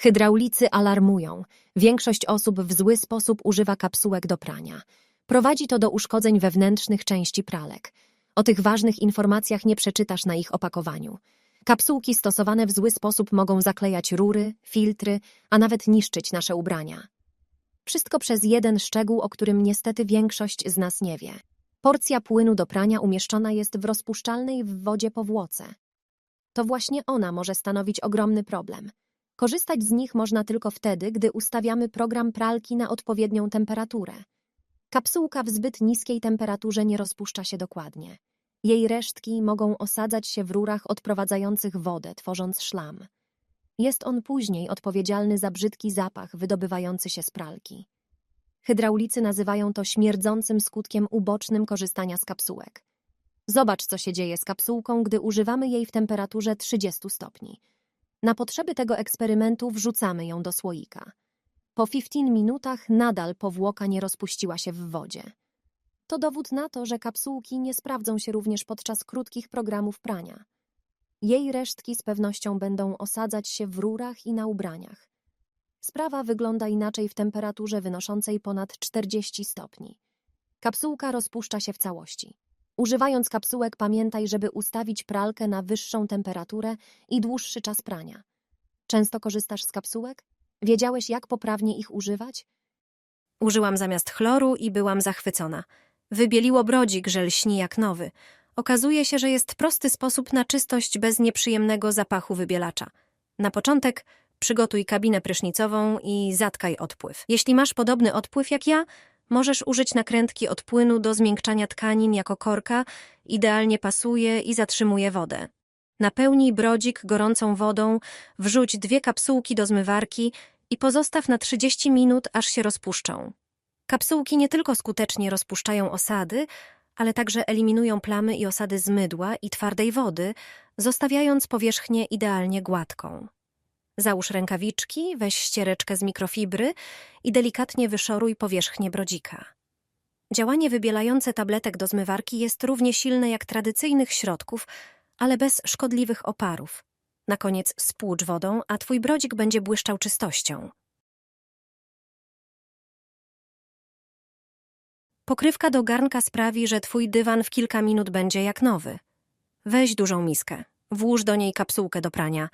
Hydraulicy alarmują. Większość osób w zły sposób używa kapsułek do prania. Prowadzi to do uszkodzeń wewnętrznych części pralek. O tych ważnych informacjach nie przeczytasz na ich opakowaniu. Kapsułki stosowane w zły sposób mogą zaklejać rury, filtry, a nawet niszczyć nasze ubrania. Wszystko przez jeden szczegół, o którym niestety większość z nas nie wie. Porcja płynu do prania umieszczona jest w rozpuszczalnej w wodzie powłoce. To właśnie ona może stanowić ogromny problem. Korzystać z nich można tylko wtedy, gdy ustawiamy program pralki na odpowiednią temperaturę. Kapsułka w zbyt niskiej temperaturze nie rozpuszcza się dokładnie. Jej resztki mogą osadzać się w rurach odprowadzających wodę, tworząc szlam. Jest on później odpowiedzialny za brzydki zapach wydobywający się z pralki. Hydraulicy nazywają to śmierdzącym skutkiem ubocznym korzystania z kapsułek. Zobacz, co się dzieje z kapsułką, gdy używamy jej w temperaturze 30 stopni. Na potrzeby tego eksperymentu wrzucamy ją do słoika. Po 15 minutach nadal powłoka nie rozpuściła się w wodzie. To dowód na to, że kapsułki nie sprawdzą się również podczas krótkich programów prania. Jej resztki z pewnością będą osadzać się w rurach i na ubraniach. Sprawa wygląda inaczej w temperaturze wynoszącej ponad 40 stopni. Kapsułka rozpuszcza się w całości. Używając kapsułek pamiętaj, żeby ustawić pralkę na wyższą temperaturę i dłuższy czas prania. Często korzystasz z kapsułek? Wiedziałeś, jak poprawnie ich używać? Użyłam zamiast chloru i byłam zachwycona. Wybieliło brodzik, że lśni jak nowy. Okazuje się, że jest prosty sposób na czystość bez nieprzyjemnego zapachu wybielacza. Na początek przygotuj kabinę prysznicową i zatkaj odpływ. Jeśli masz podobny odpływ jak ja, możesz użyć nakrętki od płynu do zmiękczania tkanin jako korka, idealnie pasuje i zatrzymuje wodę. Napełnij brodzik gorącą wodą, wrzuć dwie kapsułki do zmywarki i pozostaw na 30 minut, aż się rozpuszczą. Kapsułki nie tylko skutecznie rozpuszczają osady, ale także eliminują plamy i osady z mydła i twardej wody, zostawiając powierzchnię idealnie gładką. Załóż rękawiczki, weź ściereczkę z mikrofibry i delikatnie wyszoruj powierzchnię brodzika. Działanie wybielające tabletek do zmywarki jest równie silne jak tradycyjnych środków, ale bez szkodliwych oparów. Na koniec spłucz wodą, a twój brodzik będzie błyszczał czystością. Pokrywka do garnka sprawi, że twój dywan w kilka minut będzie jak nowy. Weź dużą miskę, włóż do niej kapsułkę do prania,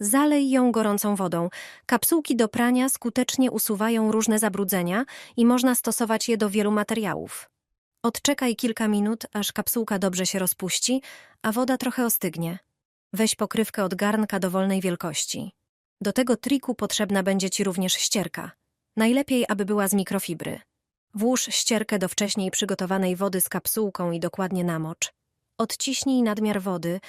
zalej ją gorącą wodą. Kapsułki do prania skutecznie usuwają różne zabrudzenia i można stosować je do wielu materiałów. Odczekaj kilka minut, aż kapsułka dobrze się rozpuści, a woda trochę ostygnie. Weź pokrywkę od garnka dowolnej wielkości. Do tego triku potrzebna będzie Ci również ścierka. Najlepiej, aby była z mikrofibry. Włóż ścierkę do wcześniej przygotowanej wody z kapsułką i dokładnie namocz. Odciśnij nadmiar wody,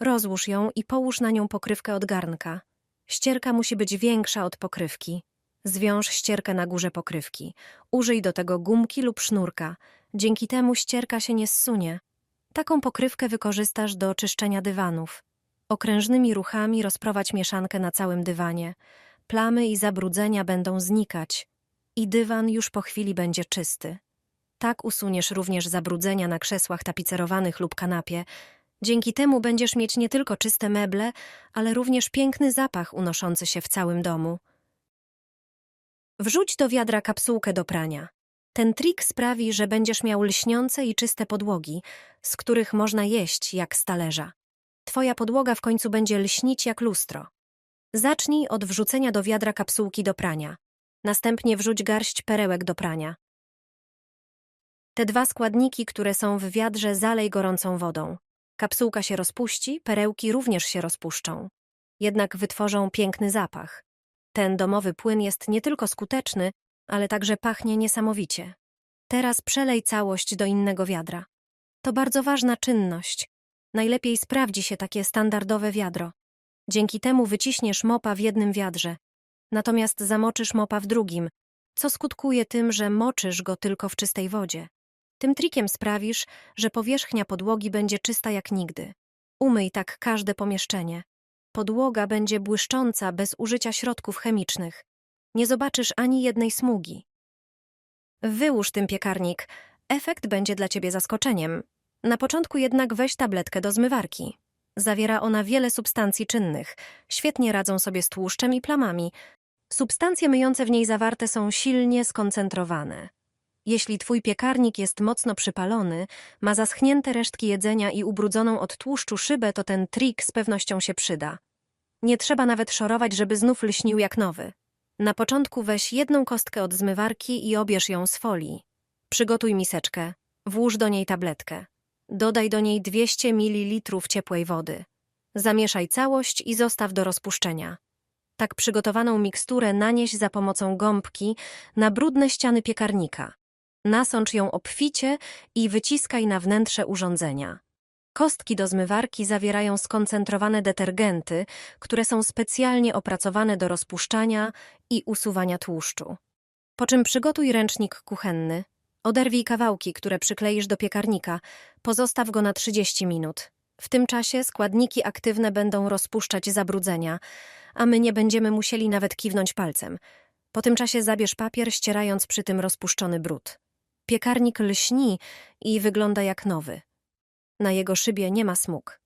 rozłóż ją i połóż na nią pokrywkę od garnka. Ścierka musi być większa od pokrywki. Zwiąż ścierkę na górze pokrywki. Użyj do tego gumki lub sznurka. Dzięki temu ścierka się nie zsunie. Taką pokrywkę wykorzystasz do czyszczenia dywanów. Okrężnymi ruchami rozprowadź mieszankę na całym dywanie. Plamy i zabrudzenia będą znikać i dywan już po chwili będzie czysty. Tak usuniesz również zabrudzenia na krzesłach tapicerowanych lub kanapie. Dzięki temu będziesz mieć nie tylko czyste meble, ale również piękny zapach unoszący się w całym domu. Wrzuć do wiadra kapsułkę do prania. Ten trik sprawi, że będziesz miał lśniące i czyste podłogi, z których można jeść jak z talerza. Twoja podłoga w końcu będzie lśnić jak lustro. Zacznij od wrzucenia do wiadra kapsułki do prania. Następnie wrzuć garść perełek do prania. Te dwa składniki, które są w wiadrze, zalej gorącą wodą. Kapsułka się rozpuści, perełki również się rozpuszczą. Jednak wytworzą piękny zapach. Ten domowy płyn jest nie tylko skuteczny, ale także pachnie niesamowicie. Teraz przelej całość do innego wiadra. To bardzo ważna czynność. Najlepiej sprawdzi się takie standardowe wiadro. Dzięki temu wyciśniesz mopa w jednym wiadrze, natomiast zamoczysz mopa w drugim, co skutkuje tym, że moczysz go tylko w czystej wodzie. Tym trikiem sprawisz, że powierzchnia podłogi będzie czysta jak nigdy. Umyj tak każde pomieszczenie. Podłoga będzie błyszcząca bez użycia środków chemicznych. Nie zobaczysz ani jednej smugi. Wyłóż tym piekarnik. Efekt będzie dla ciebie zaskoczeniem. Na początku jednak weź tabletkę do zmywarki. Zawiera ona wiele substancji czynnych. Świetnie radzą sobie z tłuszczem i plamami. Substancje myjące w niej zawarte są silnie skoncentrowane. Jeśli twój piekarnik jest mocno przypalony, ma zaschnięte resztki jedzenia i ubrudzoną od tłuszczu szybę, to ten trik z pewnością się przyda. Nie trzeba nawet szorować, żeby znów lśnił jak nowy. Na początku weź jedną kostkę od zmywarki i obierz ją z folii. Przygotuj miseczkę, włóż do niej tabletkę. Dodaj do niej 200 ml ciepłej wody. Zamieszaj całość i zostaw do rozpuszczenia. Tak przygotowaną miksturę nanieś za pomocą gąbki na brudne ściany piekarnika. Nasącz ją obficie i wyciskaj na wnętrze urządzenia. Kostki do zmywarki zawierają skoncentrowane detergenty, które są specjalnie opracowane do rozpuszczania i usuwania tłuszczu. Po czym przygotuj ręcznik kuchenny. Oderwij kawałki, które przykleisz do piekarnika. Pozostaw go na 30 minut. W tym czasie składniki aktywne będą rozpuszczać zabrudzenia, a my nie będziemy musieli nawet kiwnąć palcem. Po tym czasie zabierz papier, ścierając przy tym rozpuszczony brud. Piekarnik lśni i wygląda jak nowy. Na jego szybie nie ma smug.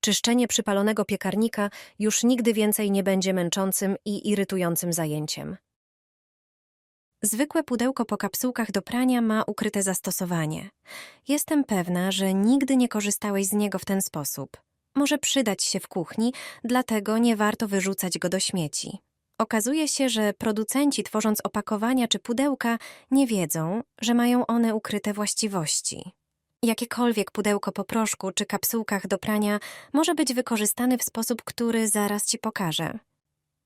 Czyszczenie przypalonego piekarnika już nigdy więcej nie będzie męczącym i irytującym zajęciem. Zwykłe pudełko po kapsułkach do prania ma ukryte zastosowanie. Jestem pewna, że nigdy nie korzystałeś z niego w ten sposób. Może przydać się w kuchni, dlatego nie warto wyrzucać go do śmieci. Okazuje się, że producenci tworząc opakowania czy pudełka nie wiedzą, że mają one ukryte właściwości. Jakiekolwiek pudełko po proszku czy kapsułkach do prania może być wykorzystany w sposób, który zaraz ci pokażę.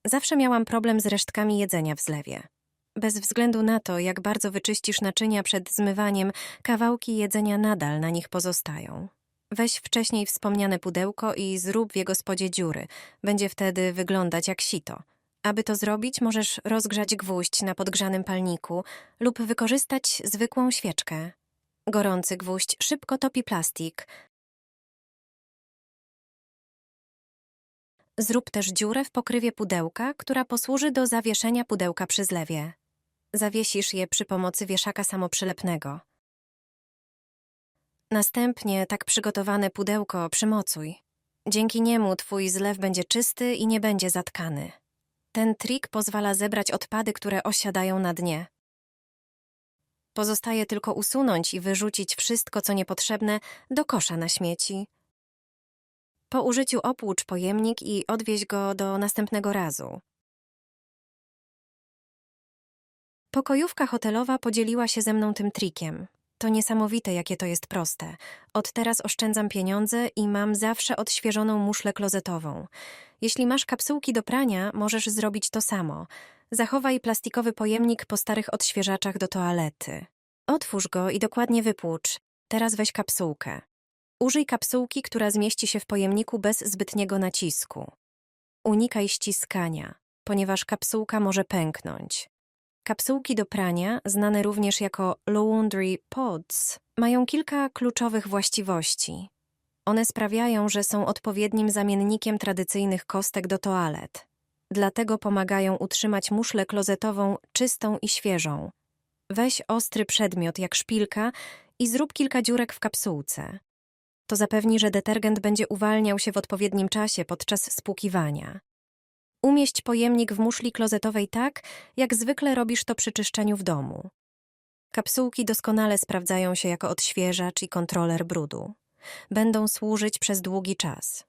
Zawsze miałam problem z resztkami jedzenia w zlewie. Bez względu na to, jak bardzo wyczyścisz naczynia przed zmywaniem, kawałki jedzenia nadal na nich pozostają. Weź wcześniej wspomniane pudełko i zrób w jego spodzie dziury. Będzie wtedy wyglądać jak sito. Aby to zrobić, możesz rozgrzać gwóźdź na podgrzanym palniku lub wykorzystać zwykłą świeczkę. Gorący gwóźdź szybko topi plastik. Zrób też dziurę w pokrywie pudełka, która posłuży do zawieszenia pudełka przy zlewie. Zawiesisz je przy pomocy wieszaka samoprzylepnego. Następnie tak przygotowane pudełko przymocuj. Dzięki niemu twój zlew będzie czysty i nie będzie zatkany. Ten trik pozwala zebrać odpady, które osiadają na dnie. Pozostaje tylko usunąć i wyrzucić wszystko, co niepotrzebne, do kosza na śmieci. Po użyciu opłucz pojemnik i odwieź go do następnego razu. Pokojówka hotelowa podzieliła się ze mną tym trikiem. To niesamowite, jakie to jest proste. Od teraz oszczędzam pieniądze i mam zawsze odświeżoną muszlę klozetową. Jeśli masz kapsułki do prania, możesz zrobić to samo. Zachowaj plastikowy pojemnik po starych odświeżaczach do toalety. Otwórz go i dokładnie wypłucz. Teraz weź kapsułkę. Użyj kapsułki, która zmieści się w pojemniku bez zbytniego nacisku. Unikaj ściskania, ponieważ kapsułka może pęknąć. Kapsułki do prania, znane również jako laundry pods, mają kilka kluczowych właściwości. One sprawiają, że są odpowiednim zamiennikiem tradycyjnych kostek do toalet. Dlatego pomagają utrzymać muszlę klozetową czystą i świeżą. Weź ostry przedmiot jak szpilka i zrób kilka dziurek w kapsułce. To zapewni, że detergent będzie uwalniał się w odpowiednim czasie podczas spłukiwania. Umieść pojemnik w muszli klozetowej tak, jak zwykle robisz to przy czyszczeniu w domu. Kapsułki doskonale sprawdzają się jako odświeżacz i kontroler brudu. Będą służyć przez długi czas.